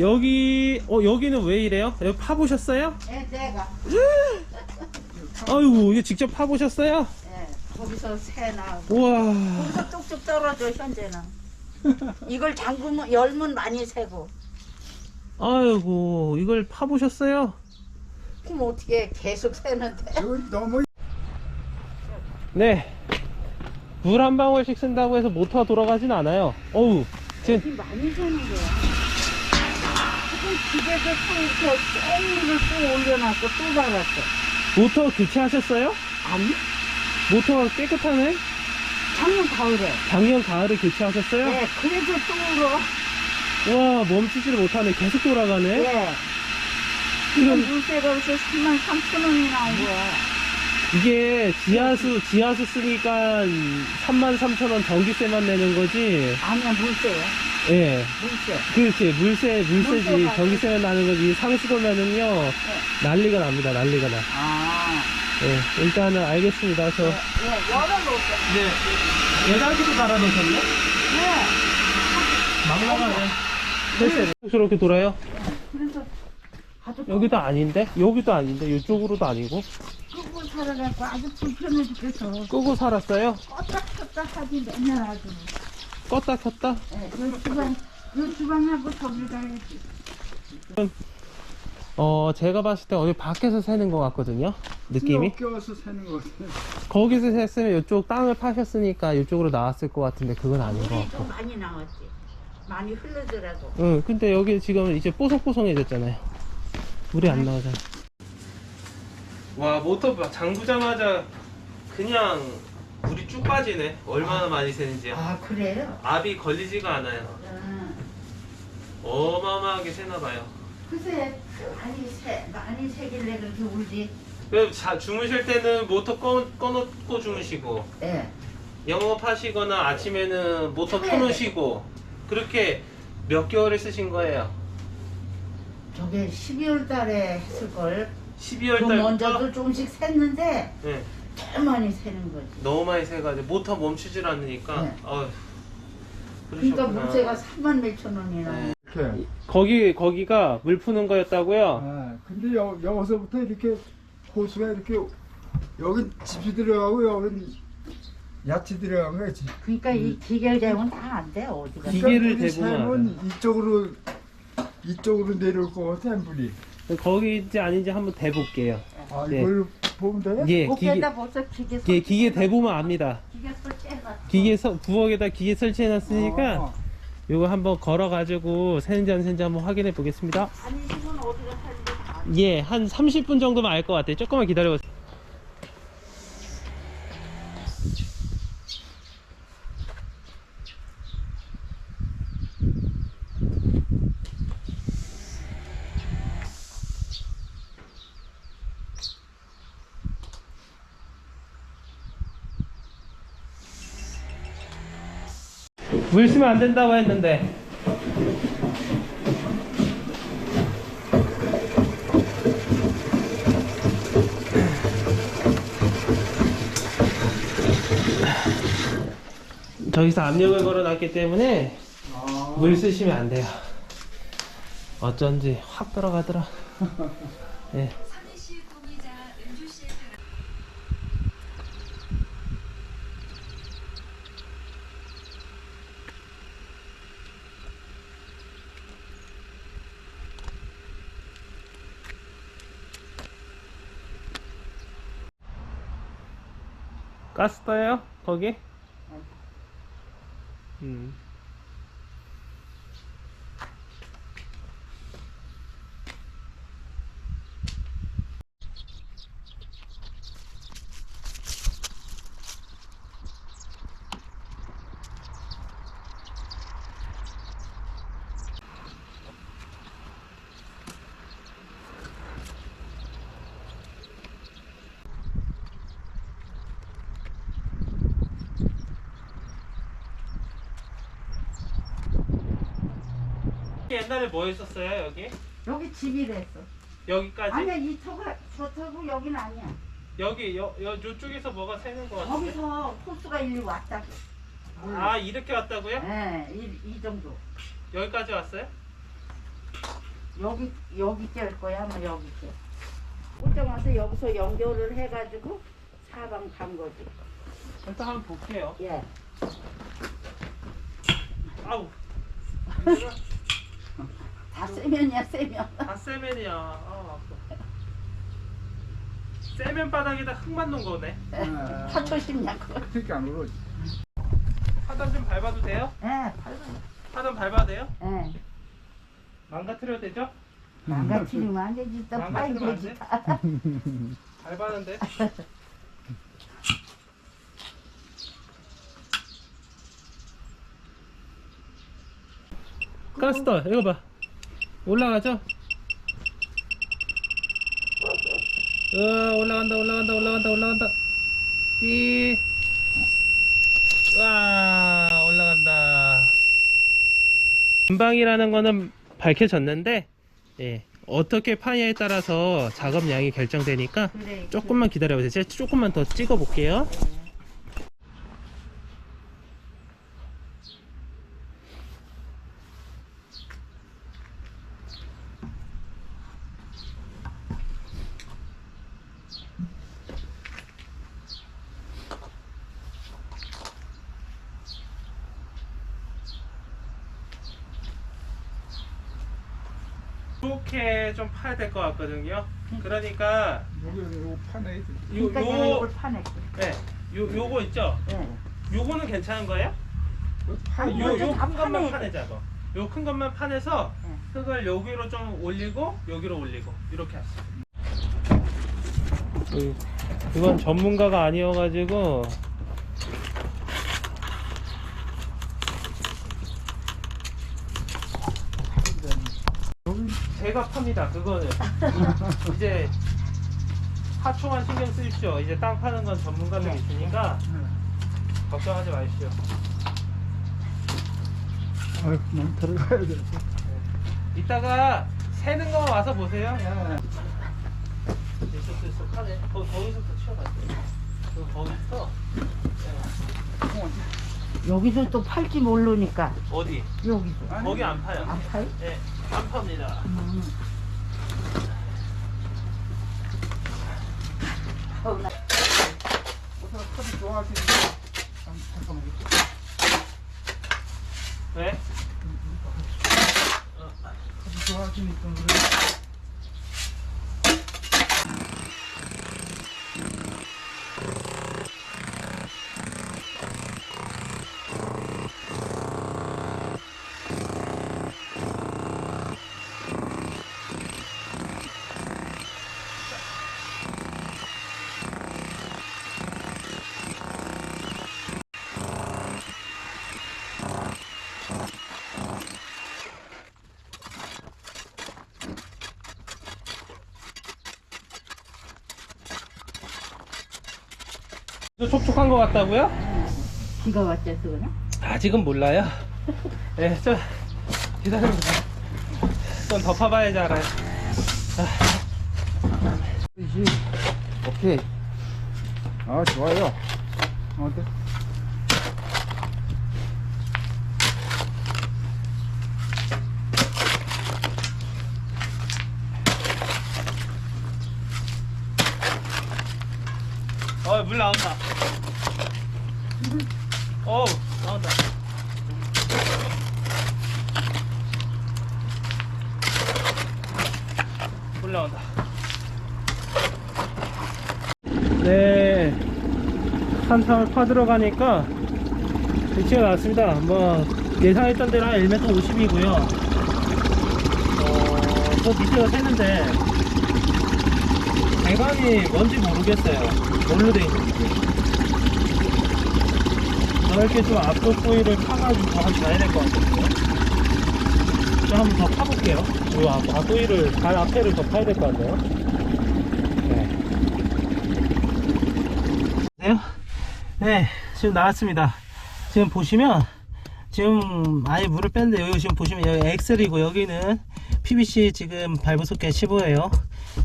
여기 어 여기는 왜 이래요? 여기 파보셨어요? 예, 내가. 아이고 이게 직접 파보셨어요? 예, 거기서 새 나고. 우와 거기서 뚝뚝 떨어져, 현재는. 이걸 잠그면, 열면 많이 새고. 아이고 이걸 파보셨어요? 그럼 어떻게 계속 새는데? 너무 네. 물 한 방울씩 쓴다고 해서 모터가 돌아가진 않아요. 어우, 지금 이 많이 새는 거야. 집에서 또 이렇게 쌩물을 또 올려놨고 또 박았어. 모터 교체하셨어요? 아니? 모터가 깨끗하네? 작년 가을에. 작년 가을에 교체하셨어요? 예, 그래도 또 울어. 와, 멈추지를 못하네. 계속 돌아가네. 예. 지금 이건 물세가 그래서 3만 3천 원이 나온 거야. 이게 지하수, 지하수 쓰니까 33,000원 전기세만 내는 거지. 아니야, 물세야. 예. 물세. 그렇지. 물세, 물세지. 물세가 전기세만 나는 거지. 상수도면은요, 난리가 납니다. 난리가 나. 아. 예. 일단은 알겠습니다. 저. 예, 열어놓을게. 네. 예단기도 달아놓으셨네? 네. 막 나가네. 됐어요. 이렇게 돌아요? 그래서 아주 여기도 아닌데? 여기도 아닌데? 이쪽으로도 아니고? 끄고 살아갖고 아주 불편해 죽겠어. 끄고 살았어요? 껐다 껐다 하지 맨날 아주. 껐다 켰다? 예, 요 주방, 요 주방하고 저기 가야지. 어, 제가 봤을 때 어디 밖에서 새는 것 같거든요? 느낌이? 껴서 새는 것 같아. 거기서 샜으면 이쪽 땅을 파셨으니까 이쪽으로 나왔을 것 같은데 그건 아닌 것 물이 같고. 좀 많이 나왔지. 많이 흐르더라고. 응, 근데 여기 지금 이제 뽀송뽀송해졌잖아요. 물이 안 나오잖아. 와, 모터 봐. 잠그자마자 그냥 물이 쭉 빠지네. 얼마나 많이 새는지요. 아, 그래요? 압이 걸리지가 않아요. 응. 어마어마하게 새나봐요. 글쎄, 많이 새, 많이 새길래 그렇게 울지. 그 자, 주무실 때는 모터 꺼, 꺼놓고 주무시고 예. 영업하시거나 아침에는 모터 네. 켜놓으시고 그렇게 몇 개월을 쓰신 거예요? 저게 12월 달에 했을 걸. 12월 그 달부터? 먼저도 조금씩 샜는데, 네, 많이 새는 거지. 너무 많이 새가지고 모터 멈추질 않으니까 네. 그러니까 그러셨구나. 물세가 3만 몇천 원이나. 네. 이렇게. 거기 거기가 물 푸는 거였다고요? 아, 근데 여, 여기서부터 이렇게 호수가 이렇게 여기 집이 들어가고 여기 야채 들어간 거지. 그러니까 이 기계를 대면 다 안 돼, 어디가. 기계를 물이 대보면 새면 이쪽으로 이쪽으로 내려올 것 같아 물이. 거기인지 아닌지 한번 대볼게요. 아 네. 이걸 보면 돼? 예, 기계 어깨에다 벌써 기계 설 예, 기계 대보면 압니다. 기계 설치해놨어. 기계 서, 부엌에다 기계 설치해놨으니까 어. 요거 한번 걸어가지고 새는지 안 새는지 한번 확인해 보겠습니다. 아니시면 어디가 사는지 다 알아. 예, 한 30분 정도면 알 것 같아요. 조금만 기다려보세요. 물 쓰면 안 된다고 했는데 저기서 압력을 걸어놨기 때문에 아, 물 쓰시면 안 돼요. 어쩐지 확 들어가더라. 예. 서울시 공의자 은주시에 가스 떠요? 거기? 음. 옛날에 뭐 했었어요 여기? 여기 집이랬어. 여기까지? 아니야 이 터가 저 터고 여기는 아니야. 여기 여, 여 요쪽에서 뭐가 새는 거 같은데? 거기서 호수가 일리 왔다. 아 이렇게 왔다고요? 네, 이, 이 정도. 여기까지 왔어요? 여기 여기 뗄 거야 아마 여기 뗄. 오장 와서 여기서 연결을 해가지고 사방 간 거지. 일단 한번 볼게요. 예. 아우. 다 세면이야 세면. 다 세면이야. 아, 아파. 세면 바닥에다 흙만 놓은 거네. 파초 심냐고. 그렇게 안 오르지. 하단 좀 밟아도 돼요? 예. 팔 하단 밟아도 돼요? 예. 망가뜨려도 되죠? 망가뜨리면 안 되지. 또 망가뜨리면 안 파이되지. 돼? 밟았는데. 가스터 이거 봐 올라가죠? 으 올라간다 올라간다 올라간다 올라간다 삐 와, 올라간다. 금방이라는 거는 밝혀졌는데, 예, 어떻게 파냐에 따라서 작업량이 결정되니까 그래. 조금만 기다려보세요. 제가 조금만 더 찍어 볼게요. 이렇게 좀 같거든요. 그러니까 여기 요 판에 있- 요, 그러니까 내가 요, 이걸 파냈어. 네, 요, 요거 있죠? 예. 요거는 괜찮은 거예요? 그 판, 아니, 요, 먼저 요다 큰 것만 파내야 돼. 파내자고. 요큰 것만 파내서 네. 흙을 여기로 좀 올리고 여기로 올리고 이렇게 하세요. 이건 전문가가 아니어가지고 제가 팝니다. 그거는 이제 하초만 신경 쓰십시오. 이제 땅 파는 건 전문가들이 있으니까 걱정하지 마십시오. 아유, 그만 들어가야 돼. 이따가 새는 거 와서 보세요. 이쪽 하네. 거 거기서부터 치워가세요. 그 거기서 여기서 또 팔지 모르니까 어디? 여기서 아니, 거기 안 파요. 안 팔? 예, 안 팝니다. 음. 어, 나 우선 컵이 좋아하시니까 잠- 잠깐만. 왜? 컵이 좋아하시니까 그래. 촉촉한 것 같다고요? 비가 왔지 그냥? 아직은 몰라요. 예, 좀 기다려보세요. 좀더 파봐야지 알아요. 오케이. 아, 좋아요. 어때? 어, 물 나온다. 어우, 나온다. 물 나온다. 네, 한참을 파 들어가니까 위치가 나왔습니다. 뭐, 예상했던 대로 한 1m 50이고요. 어, 저 밑에가 새는데, 배관이 뭔지 모르겠어요. 뭘로 돼 있는지. 저렇게 좀 앞쪽 부위를 파가지고 한번 봐야 될 것 같거든요. 좀 한번 더 파볼게요. 앞 부위를, 발 앞에를 더 파야 될 것 같네요. 네. 네, 지금 나왔습니다. 지금 보시면, 지금 아예 물을 뺐는데, 여기 지금 보시면 여기 엑셀이고, 여기는 PVC 지금 발부 소켓 15예요.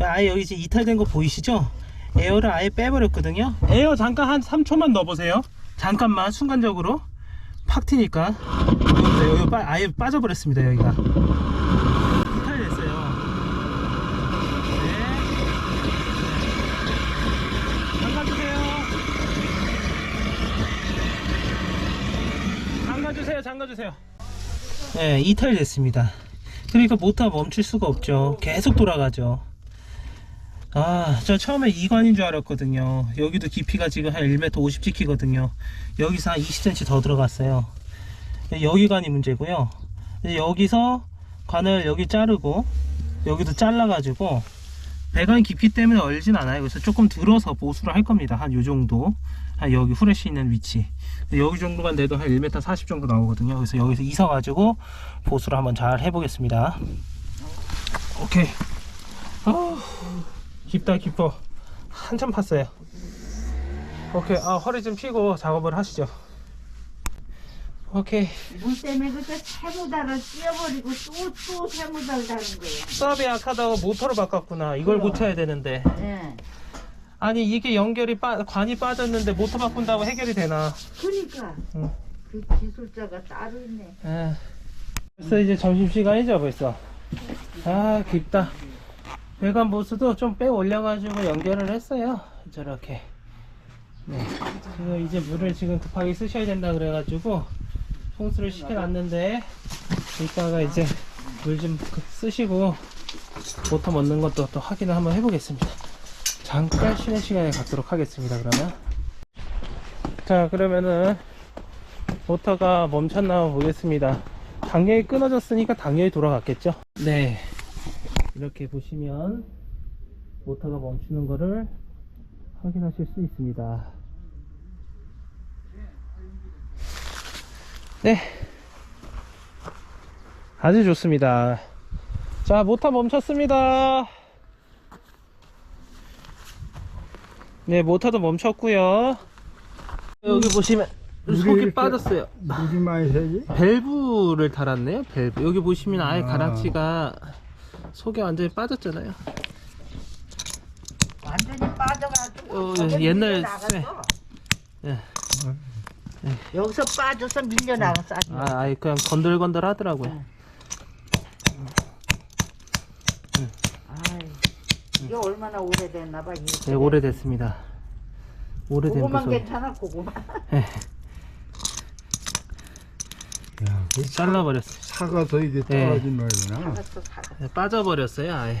아예 여기 지금 이탈된 거 보이시죠? 에어를 아예 빼버렸거든요. 에어 잠깐 한 3초만 넣어보세요. 잠깐만 순간적으로 팍 튀니까 여기, 여기 빠, 아예 빠져버렸습니다 여기가 이탈됐어요 잠가주세요. 네, 이탈 됐습니다. 그러니까 모터 멈출 수가 없죠. 계속 돌아가죠. 아, 저 처음에 이관인 줄 알았거든요. 여기도 깊이가 지금 한 1m 50 찍히거든요. 여기서 한 20cm 더 들어갔어요. 여기 관이 문제고요. 이제 여기서 관을 여기 자르고 여기도 잘라 가지고 배관 깊이 때문에 얼진 않아요. 그래서 조금 들어서 보수를 할 겁니다. 한 요 정도. 한 여기 후레쉬 있는 위치. 여기 정도만 돼도 한 1m 40 정도 나오거든요. 그래서 여기서 이서 가지고 보수를 한번 잘 해보겠습니다. 오케이. 아우, 깊다 깊어. 한참 팠어요. 오케이. 아, 허리 좀 펴고 작업을 하시죠. 오케이. 물 때문에 그때 세무달을 찢어버리고 또또 세무달 다는 거예요. 수압이 약하다고 모터를 바꿨구나. 이걸 고쳐야 되는데. 예. 아니 이게 연결이 빠, 관이 빠졌는데 모터 바꾼다고 해결이 되나? 그러니까 응. 그 기술자가 따로 있네. 에. 벌써 이제 점심 시간이죠 벌써. 아 깊다. 배관 보수도 좀 빼 올려가지고 연결을 했어요. 저렇게. 네. 지금 이제 물을 지금 급하게 쓰셔야 된다 그래가지고 홍수를 시켜놨는데 이따가 이제 물 좀 쓰시고 모터 넣는 것도 또 확인을 한번 해보겠습니다. 잠깐 쉬는 시간에 갖도록 하겠습니다. 그러면. 자 그러면은 모터가 멈췄나 보겠습니다. 당연히 끊어졌으니까 당연히 돌아갔겠죠. 네. 이렇게 보시면 모터가 멈추는 거를 확인하실 수 있습니다. 네. 아주 좋습니다. 자, 모터 멈췄습니다. 네, 모터도 멈췄고요. 여기 보시면 속이 빠졌어요. 물이 많이 새지? 밸브를 달았네요. 밸브. 여기 보시면 아예 아. 가락지가 속에 완전히 빠졌잖아요. 완전히 빠져가지고 어, 저게 옛날 밀려나갔어. 쇠. 예. 여기서 빠져서 밀려나갔어. 아주. 아, 아예 그냥 건들건들 하더라고요. 아이, 이게 얼마나 오래됐나 봐. 네, 오래됐습니다. 오래된 부서. 괜찮아, 그거만. 야, 그 잘라버렸어요. 사가서 이게 네. 떨어진 거구나. 알았어, 살아. 네, 빠져버렸어요, 아예.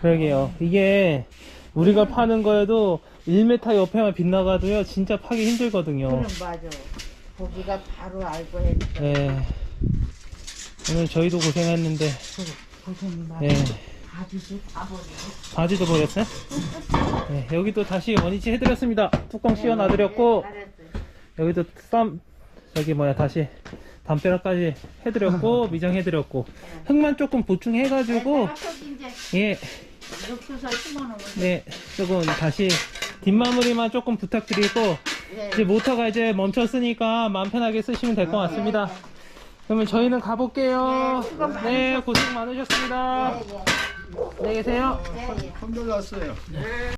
그러게요. 이게 우리가 파는 거에도 1m 옆에만 빗나가도요, 진짜 파기 힘들거든요. 맞아. 거기가 바로 알고 했는데. 네. 오늘 저희도 고생했는데, 고생이 많아. 네. 바지도 다 버리고. 바지도 버렸어요? 네, 여기도 다시 원위치 해드렸습니다. 뚜껑 씌워 놔드렸고, 네, 잘했어요. 여기도 쌈, 저기 뭐야, 다시 담벼락까지 해드렸고, 미장해드렸고, 흙만 조금 보충해가지고, 저기 이제 예, 네, 조금 다시 뒷마무리만 조금 부탁드리고, 예. 이제 모터가 이제 멈췄으니까 마음 편하게 쓰시면 될 것 같습니다. 그러면 저희는 가볼게요. 네, 수고 많으셨- 네, 고생 많으셨습니다. 예, 예. 안녕히 계세요. 예, 예. 흔들렸어요.